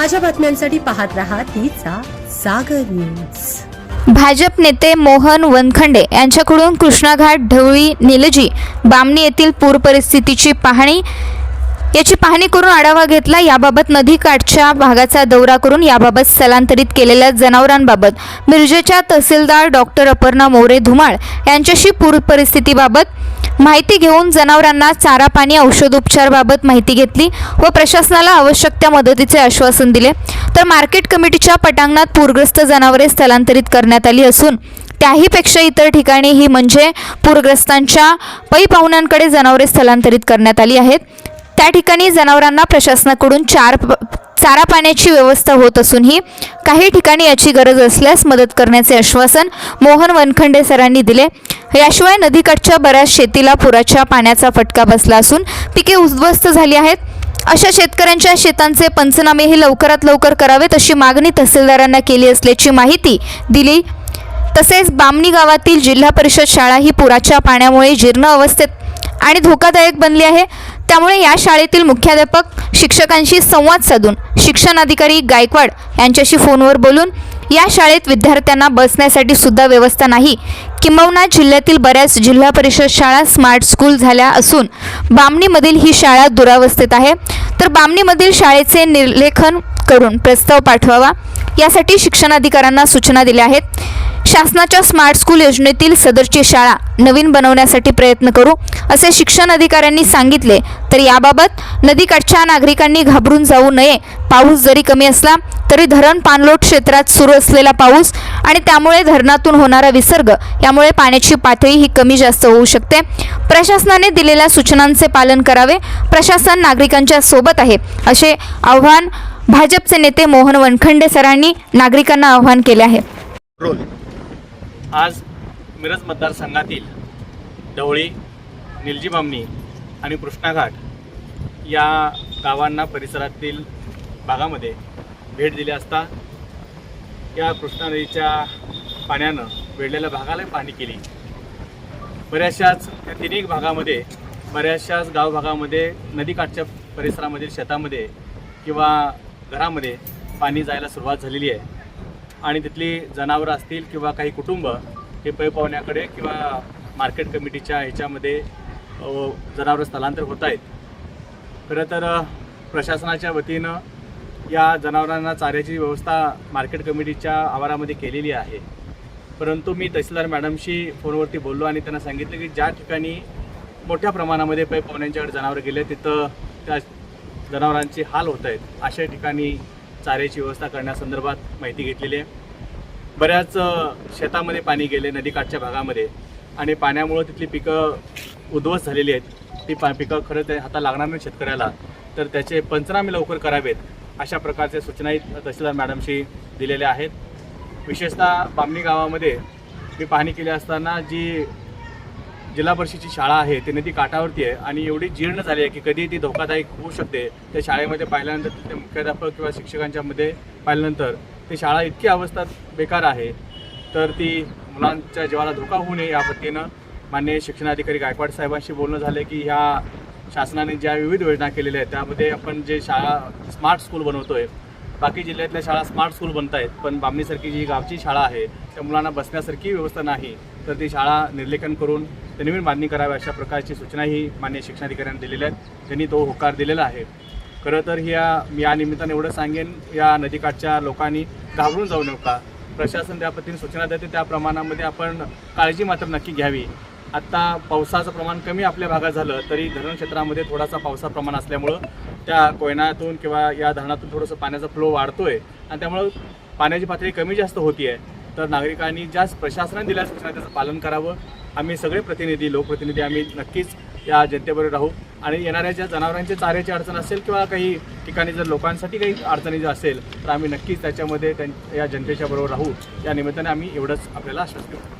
ताज्या बातम्यांसाठी पाहत राहा तिचा सागर न्यूज. भाजप नेते मोहन वनखंडे यांच्याकडून कृष्णाघाट ढवळी निलजी बामणी येथील पूर परिस्थितीची पाहणी याची पाहणी करून आढावा घेतला. याबाबत नदीकाठच्या भागाचा दौरा करून याबाबत स्थलांतरित केलेल्या जनावरांबाबत मिरजेच्या तहसीलदार डॉक्टर अपर्णा मोरे धुमाळ यांच्याशी पूर परिस्थितीबाबत माहिती घेऊन जनावरांना चारा पाणी औषधोपचारबाबत माहिती घेतली व प्रशासनाला आवश्यक त्या मदतीचे आश्वासन दिले. तर मार्केट कमिटीच्या पटांगणात पूरग्रस्त जनावरे स्थलांतरित करण्यात आली असून त्याहीपेक्षा इतर ठिकाणी ही म्हणजे पूरग्रस्तांच्या पै पाहुण्यांकडे जनावरे स्थलांतरित करण्यात आली आहेत. त्या ठिकाणी जनावरांना प्रशासनाकडून चार प- चारा पाण्याची व्यवस्था होत असूनही काही ठिकाणी याची गरज असल्यास मदत करण्याचे आश्वासन मोहन वनखंडे सरांनी दिले. याशिवाय नदीकाठच्या बऱ्याच शेतीला पुराच्या पाण्याचा फटका बसला असून पिके उद्ध्वस्त झाली आहेत. अशा शेतकऱ्यांच्या शेतांचे पंचनामेही लवकरात लवकर करावेत अशी मागणी तहसीलदारांना केली असल्याची माहिती दिली. तसेच बामणी गावातील जिल्हा परिषद शाळा ही पुराच्या पाण्यामुळे जीर्ण अवस्थेत आणि धोकादायक बनली आहे. त्यामुळे या शाळेतील मुख्याध्यापक शिक्षकांशी संवाद साधून शिक्षण अधिकारी गायकवाड यांच्याशी फोनवर बोलून या शाळेत विद्यार्थ्यांना बसण्यासाठी सुद्धा व्यवस्था नाही. किंबहुना जिल्ह्यातील बऱ्याच जिल्हा परिषद शाळा स्मार्ट स्कूल झाल्या असून बामणीमधील ही शाळा दुरावस्थेत आहे. तर बामणीमधील शाळेचे निर्लेखन करून प्रस्ताव पाठवावा. यासाठी शिक्षणाधिकाऱ्यांना सूचना दिल्या आहेत. शासनाच्या स्मार्ट स्कूल योजनेतील सदरची शाळा नवीन बनवण्यासाठी प्रयत्न करू असे शिक्षण अधिकाऱ्यांनी सांगितले. तर याबाबत नदीकाठच्या नागरिकांनी घाबरून जाऊ नये. पाऊस जरी कमी असला तरी धरण पाणलोट क्षेत्रात सुरू असलेला पाऊस आणि त्यामुळे धरणातून होणारा विसर्ग यामुळे पाण्याची पातळी ही कमी जास्त होऊ शकते. प्रशासनाने दिलेल्या सूचनांचे पालन करावे. प्रशासन नागरिकांच्या सोबत आहे असे आव्हान भाजपचे नेते मोहन वनखंडे सरांनी नागरिकांना आव्हान केले आहे. आज मिरज मतदारसंघातील ढवळी निलजीबामणी आणि कृष्णाघाट या गावांना परिसरातील भागामध्ये भेट दिली असता या कृष्णा नदीच्या पाण्यानं वेढलेल्या भागाला पाणी केली. बऱ्याचशाच त्या तिन्ही भागामध्ये बऱ्याचशाच गाव भागामध्ये नदीकाठच्या परिसरामधील शेतामध्ये किंवा घरामध्ये पाणी जायला सुरुवात झालेली आहे. आणि तिथली जनावरं असतील किंवा काही कुटुंब हे पै पाहुण्याकडे किंवा मार्केट कमिटीच्या ह्याच्यामध्ये जनावरं स्थलांतर होत आहेत. खरं तर प्रशासनाच्या वतीनं या जनावरांना चाऱ्याची व्यवस्था मार्केट कमिटीच्या आवारामध्ये केलेली आहे. परंतु मी तहसीलदार मॅडमशी फोनवरती बोललो आणि त्यांना सांगितलं की ज्या ठिकाणी मोठ्या प्रमाणामध्ये पै पाहुण्यांच्याकडे जनावरं गेले तिथं त्या जनावरांचे हाल होत आहेत. अशा ठिकाणी चाऱ्याची व्यवस्था करण्यासंदर्भात माहिती घेतलेली आहे. बऱ्याच शेतामध्ये पाणी गेले नदीकाठच्या भागामध्ये. आणि पाण्यामुळं तिथली पिकं उद्ध्वस्त झालेली आहेत. ती पा पिकं खरं ते हाता लागणार नाही शेतकऱ्याला. तर त्याचे पंचनामे लवकर करावेत अशा प्रकारच्या सूचनाही तहसीलदार मॅडमशी दिलेल्या आहेत. विशेषतः बामणी गावामध्ये मी पाहणी केली असताना जी जिल्हा परिषदेची शाळा आहे ती नदी काठावरती आहे आणि एवढी जीर्ण झाली आहे की कधी ती धोकादायक होऊ शकते. त्या शाळेमध्ये पाहिल्यानंतर तिथे मुख्याध्यापक किंवा शिक्षकांच्या मध्ये पाहिल्यानंतर ती शाळा इतकी अवस्था बेकार आहे. तर ती मुलांच्या जीवाला धोका होऊ नये या पद्धतीनं माननीय शिक्षणाधिकारी गायकवाड साहेबांशी बोलणं झालं की ह्या शासनाने ज्या विविध योजना केलेल्या आहेत त्यामध्ये आपण जे शाळा स्मार्ट स्कूल बनवतो आहे बाकी जिल्ह्यातल्या शाळा स्मार्ट स्कूल बनत आहेत पण बामणीसारखी जी गावची शाळा आहे त्या मुलांना बसण्यासारखी व्यवस्था नाही तर ती शाळा निर्लेखन करून नवीन बांधणी करावी अशा प्रकारची सूचनाही मान्य शिक्षणाधिकाऱ्यांनी दिलेल्या आहेत. त्यांनी तो होकार दिलेला आहे. खरं तर ह्या मी या निमित्ताने एवढं सांगेन या नदीकाठच्या लोकांनी घाबरून जाऊ नका. प्रशासन त्या पद्धतीने सूचना देते त्या प्रमाणामध्ये आपण काळजी मात्र नक्की घ्यावी. आत्ता पावसाचं प्रमाण कमी आपल्या भागात झालं तरी धरण क्षेत्रामध्ये थोडासा पावसा प्रमाण असल्यामुळं त्या कोयनातून किंवा या धरणातून थोडंसं पाण्याचा फ्लो वाढतोय आणि त्यामुळं पाण्याची पातळी कमी जास्त होती आहे तर नागरिकांनी ज्या प्रशासनाने दिल्या सूचना त्याचं पालन करावं. आम्ही सगळे प्रतिनिधी लोकप्रतिनिधी आम्ही नक्कीच या जनतेबरोबर राहू. आणि येणाऱ्या ज्या जनावरांच्या चाऱ्याची अडचण असेल किंवा काही ठिकाणी जर लोकांसाठी काही अडचणी जर असेल तर आम्ही नक्कीच त्याच्यामध्ये त्यां या जनतेच्या बरोबर राहू. या निमित्ताने आम्ही एवढंच आपल्याला आश्वास देऊ.